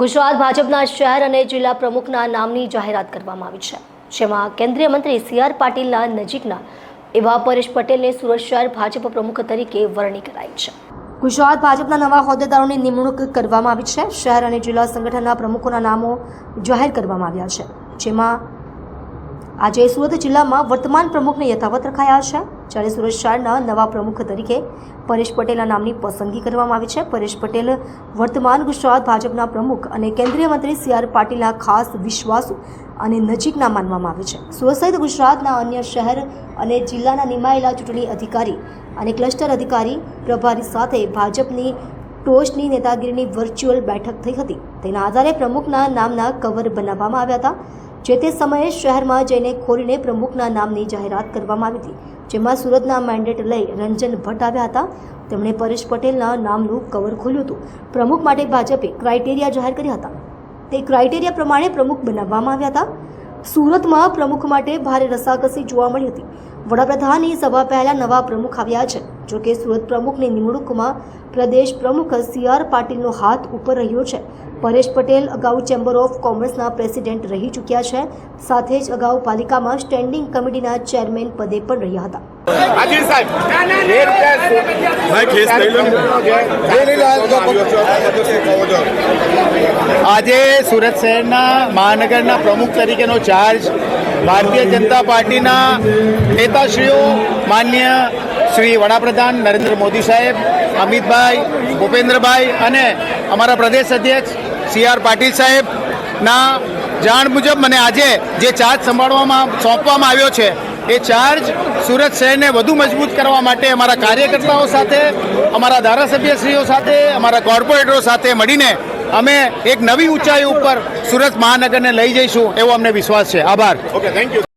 ગુજરાત ભાજપના શહેર અને જિલ્લા પ્રમુખના નામની જાહેરાત કરવામાં આવી છે, જેમાં કેન્દ્રીય મંત્રી સી આર પાટીલના નજીકના એવા પરેશ પટેલને સુરત શહેર ભાજપ પ્રમુખ તરીકે વરણી કરાઈ છે. ગુજરાત ભાજપના નવા હોદ્દેદારોની નિમણૂક કરવામાં આવી છે, શહેર અને જિલ્લા સંગઠનના પ્રમુખોના નામો જાહેર કરવામાં આવ્યા છે, જેમાં આજે સુરત જિલ્લામાં વર્તમાન પ્રમુખને યથાવત રખાયા છે. જ્યારે સુરત શહેરના નવા પ્રમુખ તરીકે પરેશ પટેલના નામની પસંદગી કરવામાં આવી છે. પરેશ પટેલ વર્તમાન ગુજરાત ભાજપના પ્રમુખ અને કેન્દ્રીય મંત્રી સી આર પાટીલના ખાસ વિશ્વાસુ અને નજીકના માનવામાં આવે છે. સુરત સહિત ગુજરાતના અન્ય શહેર અને જિલ્લાના નિમાયેલા ચૂંટણી અધિકારી અને ક્લસ્ટર અધિકારી પ્રભારી સાથે ભાજપની ટોચની નેતાગીરીની વર્ચ્યુઅલ બેઠક થઈ હતી. તેના આધારે પ્રમુખના નામના કવર બનાવવામાં આવ્યા હતા. જે તે સમયે શહેરમાં જઈને ખોલીને પ્રમુખના નામની જાહેરાત કરવામાં આવી હતી, જેમાં સુરતના મેન્ડેટ લઈ રંજન ભટ્ટ આવ્યા હતા. તેમણે પરેશ પટેલના નામનું કવર ખોલ્યું હતું. પ્રમુખ માટે ભાજપે ક્રાઇટેરિયા જાહેર કર્યા હતા. તે ક્રાઇટેરિયા પ્રમાણે પ્રમુખ બનાવવામાં આવ્યા હતા. સુરતમાં પ્રમુખ માટે ભારે રસાકસી જોવા મળી હતી. વડાપ્રધાનની સભા પહેલા નવા પ્રમુખ આવ્યા છે. જોકે સુરત પ્રમુખની નિમણૂકમાં પ્રદેશ પ્રમુખ સી આર પાટીલનો હાથ ઉપર રહ્યો છે. પરેશ પટેલ અગાઉ ચેમ્બર ઓફ કોમર્સના પ્રેસિડેન્ટ રહી ચૂક્યા છે. સાથે જ અગાઉ પાલિકામાં સ્ટેન્ડિંગ કમિટીના ચેરમેન પદે પણ રહ્યા હતા. હાજી સાહેબ કેસ લઈ. આજે સુરત શહેરના મહાનગરના પ્રમુખ તરીકેનો ચાર્જ ભારતીય જનતા પાર્ટીના નેતાશ્રીઓ માન્ય શ્રી વડાપ્રધાન નરેન્દ્ર મોદી સાહેબ અમિતભાઈ ભૂપેન્દ્રભાઈ અને અમારા પ્રદેશ અધ્યક્ષ સી આર પાટીલ સાહેબના જાણ મુજબ મને આજે જે ચાર્જ સંભાળવામાં સોંપવામાં આવ્યો છે એ ચાર્જ સુરત શહેરને વધુ મજબૂત કરવા માટે અમારા કાર્યકર્તાઓ સાથે, અમારા ધારાસભ્યશ્રીઓ સાથે, અમારા કોર્પોરેટરો સાથે મળીને અમે એક નવી ઊંચાઈ ઉપર સુરત મહાનગરને લઈ જઈશું એવો અમને વિશ્વાસ છે. આભાર. Okay thank you